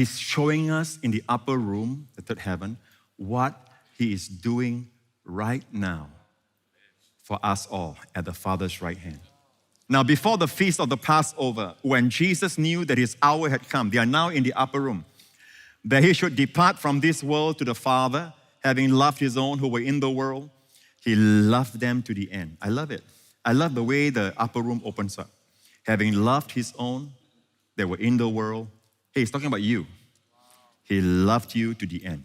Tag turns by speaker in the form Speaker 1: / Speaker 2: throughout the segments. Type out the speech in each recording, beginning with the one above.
Speaker 1: He's showing us in the upper room, the third heaven, what He is doing right now for us all at the Father's right hand. Now, before the feast of the Passover, when Jesus knew that his hour had come, they are now in the upper room, that he should depart from this world to the Father, having loved his own who were in the world, he loved them to the end. I love it. I love the way the upper room opens up. Having loved his own that were in the world, hey, he's talking about you. He loved you to the end.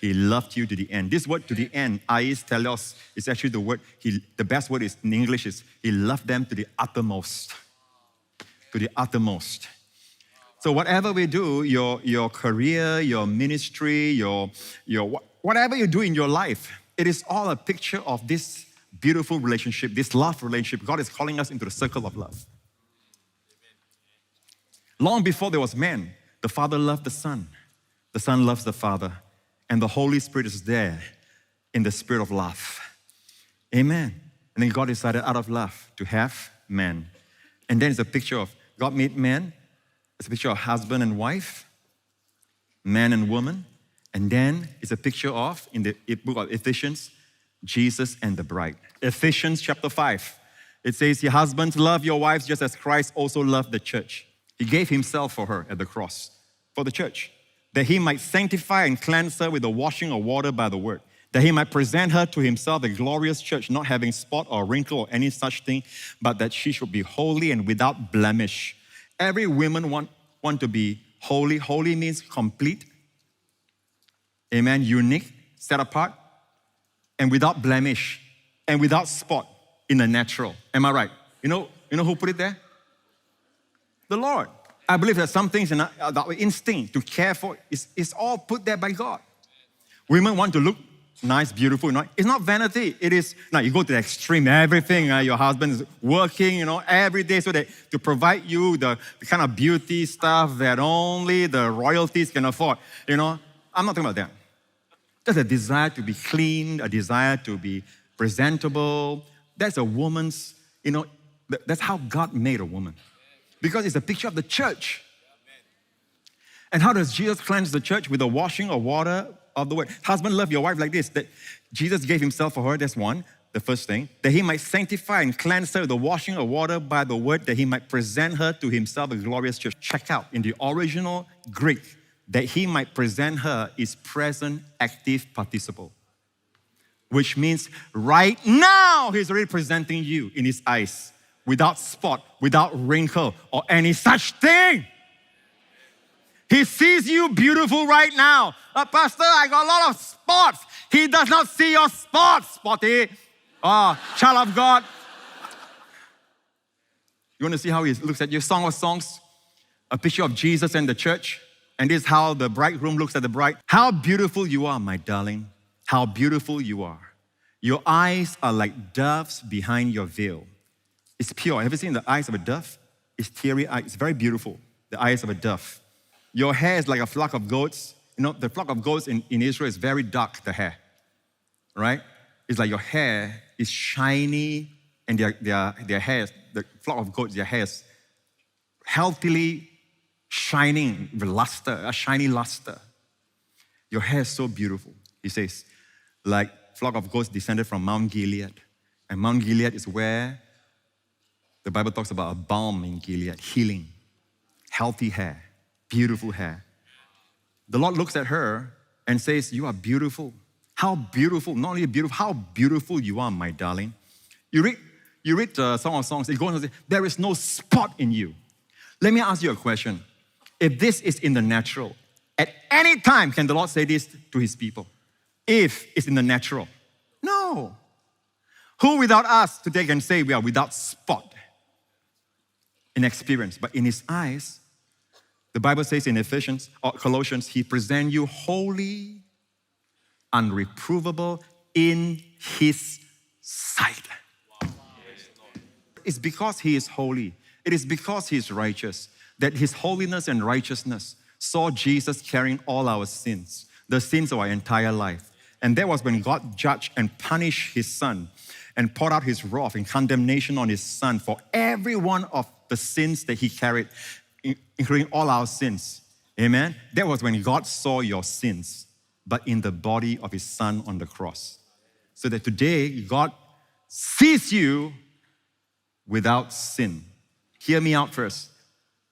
Speaker 1: He loved you to the end. This word to the end, ais telos, is actually the word, he, the best word is in English is he loved them to the uttermost. To the uttermost. So whatever we do, your, your career, your ministry, your, your whatever you do in your life, it is all a picture of this beautiful relationship, this love relationship. God is calling us into the circle of love. Long before there was man, the Father loved the Son. The Son loves the Father and the Holy Spirit is there in the spirit of love. Amen. And then God decided out of love to have man. And then it's a picture of God made man, it's a picture of husband and wife, man and woman. And then it's a picture of, in the book of Ephesians, Jesus and the bride. Ephesians chapter 5. It says, Your husbands, love your wives just as Christ also loved the church. He gave himself for her at the cross, for the church that he might sanctify and cleanse her with the washing of water by the word, that he might present her to himself a glorious church, not having spot or wrinkle or any such thing, but that she should be holy and without blemish. Every woman want, want to be holy. Holy means complete. Amen. Unique, set apart, and without blemish, and without spot in the natural. Am I right? You know, you know who put it there? The Lord. I believe that some things in our, instinct to care for is, is all put there by God. Women want to look nice, beautiful. You know? It's not vanity. It is, now you go to the extreme, everything. Uh, your husband is working, you know, every day so that to provide you the, the kind of beauty stuff that only the royalties can afford. You know, I'm not talking about that. There's a desire to be clean, a desire to be presentable. That's a woman's, you know, that's how God made a woman because it's a picture of the church. And how does Jesus cleanse the church? With the washing of water of the word. Husband, love your wife like this. That Jesus gave himself for her, that's one, the first thing. That he might sanctify and cleanse her with the washing of water by the word, that he might present her to himself a glorious church. Check out in the original Greek, that he might present her is present active participle. Which means right now he's already presenting you in his eyes without spot, without wrinkle, or any such thing. He sees you beautiful right now. Pastor, I got a lot of spots. He does not see your spots, Spotty. Oh, child of God. You want to see how he looks at you? Song of Songs, a picture of Jesus and the church. And this is how the bridegroom looks at the bride. How beautiful you are, my darling. How beautiful you are. Your eyes are like doves behind your veil. It's pure. Have you seen the eyes of a dove? It's teary eyes. It's very beautiful. The eyes of a dove. Your hair is like a flock of goats. You know, the flock of goats in, in Israel is very dark, the hair. Right? It's like your hair is shiny and their, their, their hair, the flock of goats, their hair is healthily shining with luster, a shiny luster. Your hair is so beautiful. He says, like flock of goats descended from Mount Gilead. And Mount Gilead is where the Bible talks about a balm in Gilead, healing, healthy hair, beautiful hair. The Lord looks at her and says, You are beautiful. How beautiful, not only beautiful, how beautiful you are, my darling. You read, you read uh, Song of Songs, it goes on to say, There is no spot in you. Let me ask you a question. If this is in the natural, at any time can the Lord say this to his people? If it's in the natural. No. Who without us today can say we are without spot? In experience, but in his eyes, the Bible says in Ephesians or Colossians, he present you holy, unreprovable in his sight. It's because he is holy. It is because he is righteous that his holiness and righteousness saw Jesus carrying all our sins, the sins of our entire life. And that was when God judged and punished his son and poured out his wrath and condemnation on his son for every one of the sins that he carried, including all our sins. Amen. That was when God saw your sins, but in the body of his son on the cross. So that today God sees you without sin. Hear me out first.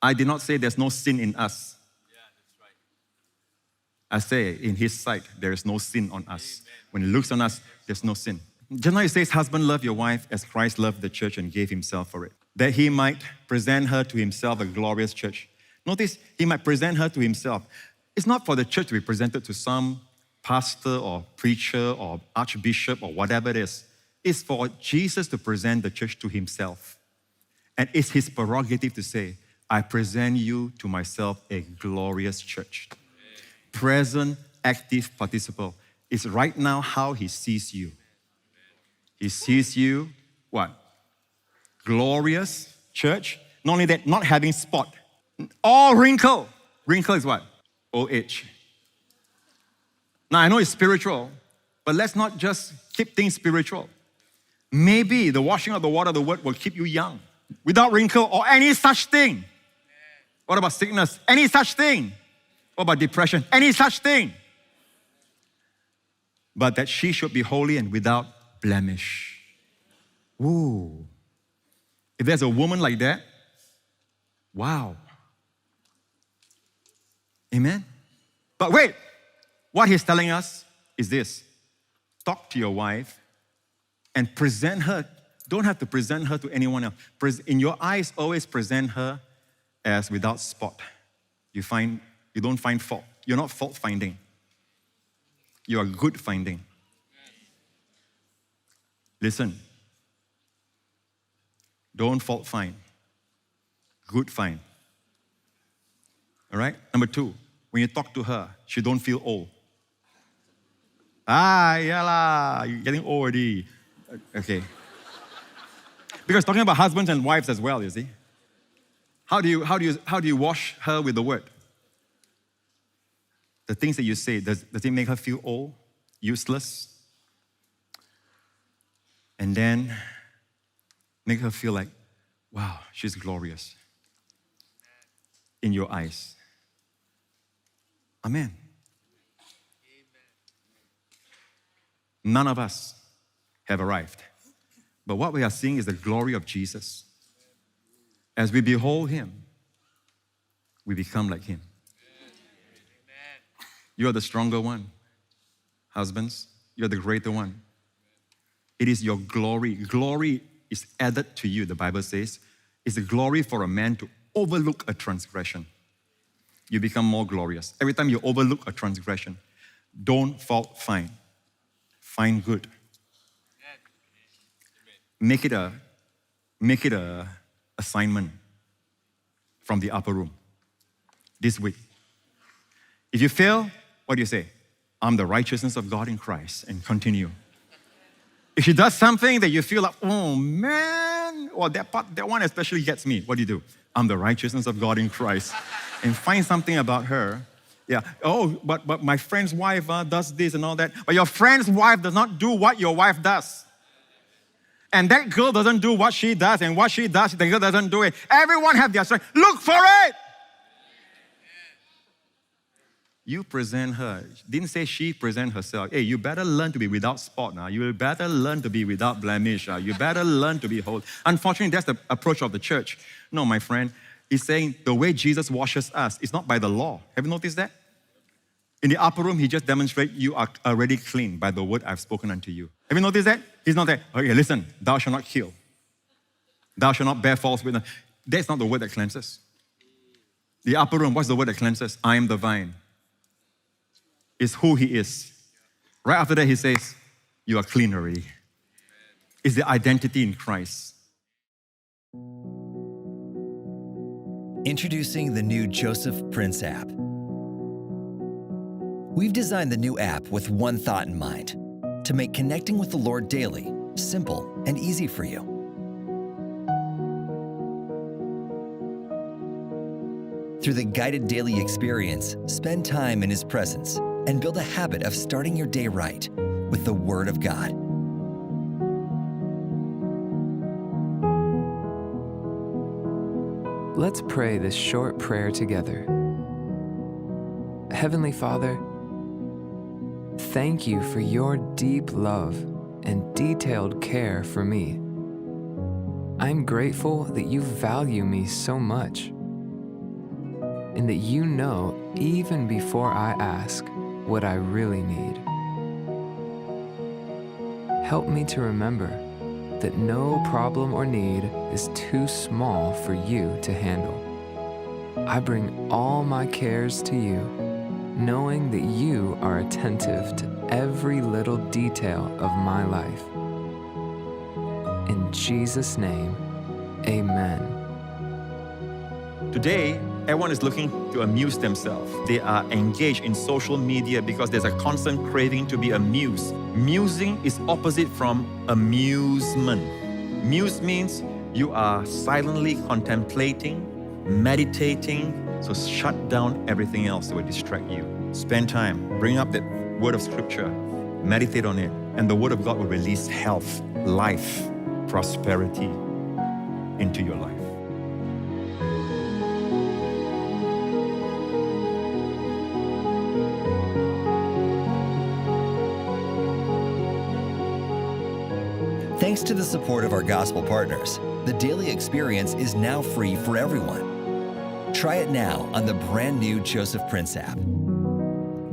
Speaker 1: I did not say there's no sin in us. I say, in his sight, there is no sin on us. When he looks on us, there's no sin. Just now it says, Husband, love your wife as Christ loved the church and gave himself for it, that he might present her to himself a glorious church. Notice, he might present her to himself. It's not for the church to be presented to some pastor or preacher or archbishop or whatever it is. It's for Jesus to present the church to himself. And it's his prerogative to say, I present you to myself a glorious church. Present, active participle is right now how he sees you. He sees you, what? Glorious church. Not only that, not having spot. All wrinkle. Wrinkle is what? Old age. Now I know it's spiritual, but let's not just keep things spiritual. Maybe the washing of the water of the word will keep you young without wrinkle or any such thing. What about sickness? Any such thing. What about depression? Any such thing. But that she should be holy and without blemish. Ooh. If there's a woman like that, wow. Amen. But wait, what he's telling us is this talk to your wife and present her. Don't have to present her to anyone else. In your eyes, always present her as without spot. You find you don't find fault. You're not fault finding. You are good finding. Listen. Don't fault find. Good find. All right? Number two, when you talk to her, she don't feel old. Ah, yeah lah, you're getting old already. Okay. Because talking about husbands and wives as well, you see. How do you, how do you, how do you wash her with the word? The things that you say, does, does it make her feel old, useless? And then make her feel like, wow, she's glorious in your eyes. Amen. None of us have arrived. But what we are seeing is the glory of Jesus. As we behold Him, we become like Him. You are the stronger one. Husbands, you're the greater one. It is your glory. Glory is added to you, the Bible says. It's a glory for a man to overlook a transgression. You become more glorious. Every time you overlook a transgression, don't fault find. Find good. Make it a make it a assignment from the upper room this week. If you fail, what do you say? I'm the righteousness of God in Christ and continue. If she does something that you feel like, oh man, well, that part, that one especially gets me, what do you do? I'm the righteousness of God in Christ. and find something about her. Yeah. Oh, but but my friend's wife uh, does this and all that. But your friend's wife does not do what your wife does. And that girl doesn't do what she does, and what she does, the girl doesn't do it. Everyone have their strength. Look for it. You present her. Didn't say she present herself. Hey, you better learn to be without spot now. You better learn to be without blemish. Uh. You better learn to be holy. Unfortunately, that's the approach of the church. No, my friend. He's saying the way Jesus washes us is not by the law. Have you noticed that? In the upper room, he just demonstrates you are already clean by the word I've spoken unto you. Have you noticed that? He's not there. Okay, listen, thou shalt not kill. Thou shalt not bear false witness. That's not the word that cleanses. The upper room, what's the word that cleanses? I am the vine. It's who he is. Right after that, he says, You are clean already. It's the identity in Christ.
Speaker 2: Introducing the new Joseph Prince app. We've designed the new app with one thought in mind to make connecting with the Lord daily simple and easy for you. Through the guided daily experience, spend time in His presence and build a habit of starting your day right with the Word of God.
Speaker 3: Let's pray this short prayer together. Heavenly Father, thank you for your deep love and detailed care for me. I'm grateful that you value me so much and that you know even before I ask what I really need. Help me to remember that no problem or need is too small for you to handle. I bring all my cares to you, knowing that you are attentive to every little detail of my life. In Jesus' name, amen.
Speaker 1: Today, everyone is looking to amuse themselves. They are engaged in social media because there's a constant craving to be amused. Musing is opposite from amusement. Muse means you are silently contemplating, meditating, so shut down everything else that will distract you. Spend time, bring up that word of scripture, meditate on it, and the word of God will release health, life, prosperity into your life.
Speaker 2: Thanks to the support of our gospel partners, the daily experience is now free for everyone. Try it now on the brand new Joseph Prince app.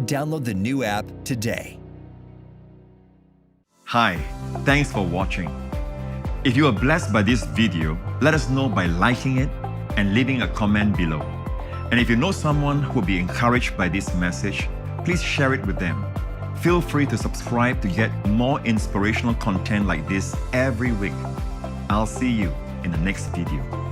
Speaker 2: Download the new app today.
Speaker 1: Hi, thanks for watching. If you are blessed by this video, let us know by liking it and leaving a comment below. And if you know someone who will be encouraged by this message, please share it with them. Feel free to subscribe to get more inspirational content like this every week. I'll see you in the next video.